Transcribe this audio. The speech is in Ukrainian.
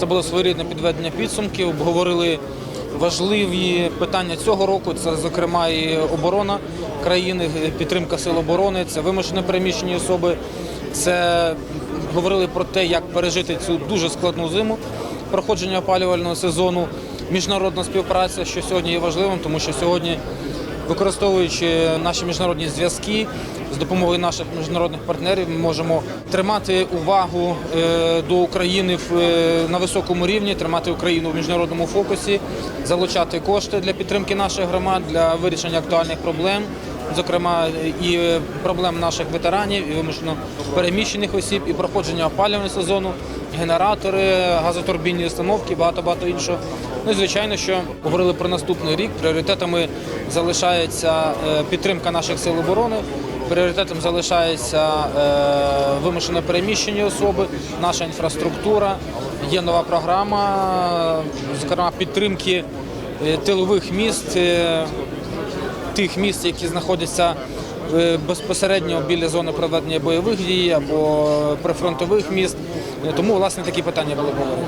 Це було своєрідне підведення підсумків. Обговорили важливі питання цього року. Це, зокрема, і оборона країни, підтримка сил оборони, це вимушено переміщені особи. Це говорили про те, як пережити цю дуже складну зиму проходження опалювального сезону. Міжнародна співпраця, що сьогодні є важливим, тому що сьогодні Використовуючи наші міжнародні зв'язки з допомогою наших міжнародних партнерів, ми можемо тримати увагу е, до України е, на високому рівні, тримати Україну в міжнародному фокусі, залучати кошти для підтримки наших громад, для вирішення актуальних проблем, зокрема і проблем наших ветеранів, і вимушено переміщених осіб, і проходження опалювального сезону, генератори, газотурбінні установки, багато багато іншого. Ну і звичайно, що говорили про наступний рік. Пріоритетами залишається е, підтримка наших сил оборони. Пріоритетом залишається е, вимушено переміщені особи, наша інфраструктура. Є нова програма, зокрема підтримки е, тилових міст, е, тих міст, які знаходяться е, безпосередньо біля зони проведення бойових дій або прифронтових міст. Е, Тому власне такі питання були обговорені.